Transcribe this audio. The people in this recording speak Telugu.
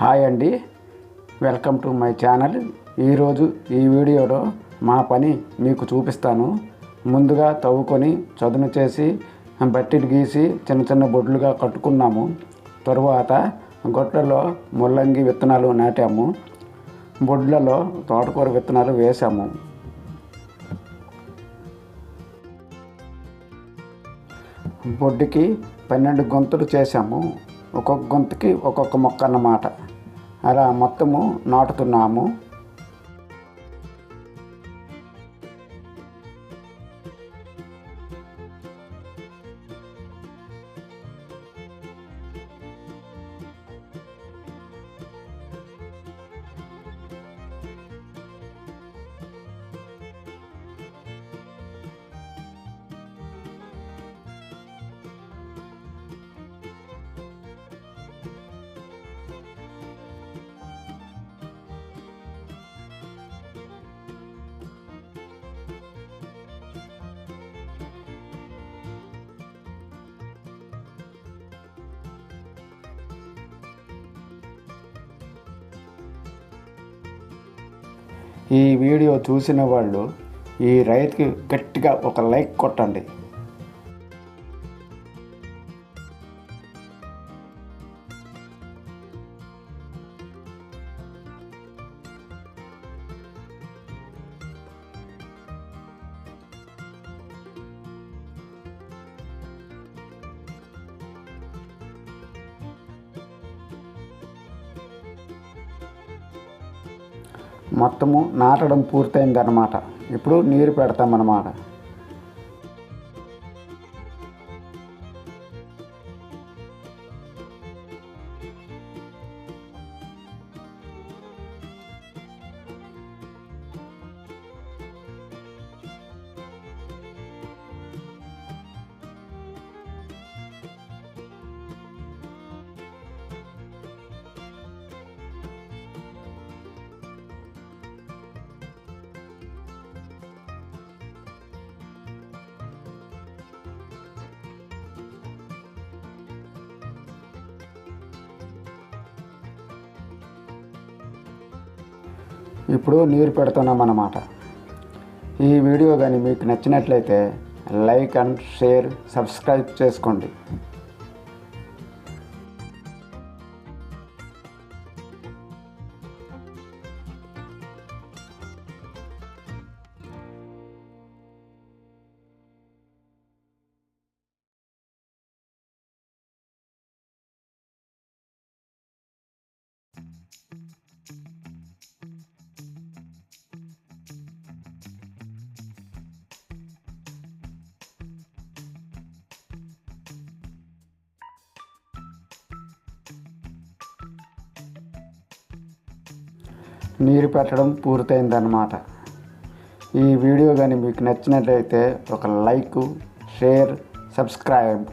హాయ్ అండి. Welcome to my channel. ఈరోజు ఈ వీడియోలో మా పని మీకు చూపిస్తాను. ముందుగా తవ్వుకొని చదును చేసి బట్టిలు గీసి చిన్న చిన్న బొడ్లుగా కట్టుకున్నాము. తరువాత గొట్లలో ముల్లంగి విత్తనాలు నాటాము. బొడ్లలో తోటకూర విత్తనాలు వేసాము బొడ్డుకి పన్నెండు గొంతులు చేసాము ఒక్కొక్క గొంతుకి ఒక్కొక్క మొక్క అన్నమాట. అలా మొత్తము నాటుతున్నాము. ఈ వీడియో చూసిన వాళ్ళు ఈ రైతుకి గట్టిగా ఒక లైక్ కొట్టండి. మొత్తము నాటడం పూర్తయిందన్నమాట. ఇప్పుడు నీరు పెడతామన్నమాట. ఇప్పుడు నీరు పెడుతున్నాం అన్నమాట ఈ వీడియో కానీ మీకు నచ్చినట్లయితే లైక్ అండ్ షేర్ సబ్స్క్రైబ్ చేసుకోండి. నీరు పెట్టడం పూర్తయిందన్నమాట. ఈ వీడియో కానీ మీకు నచ్చినట్లయితే ఒక లైక్ షేర్ సబ్స్క్రైబ్.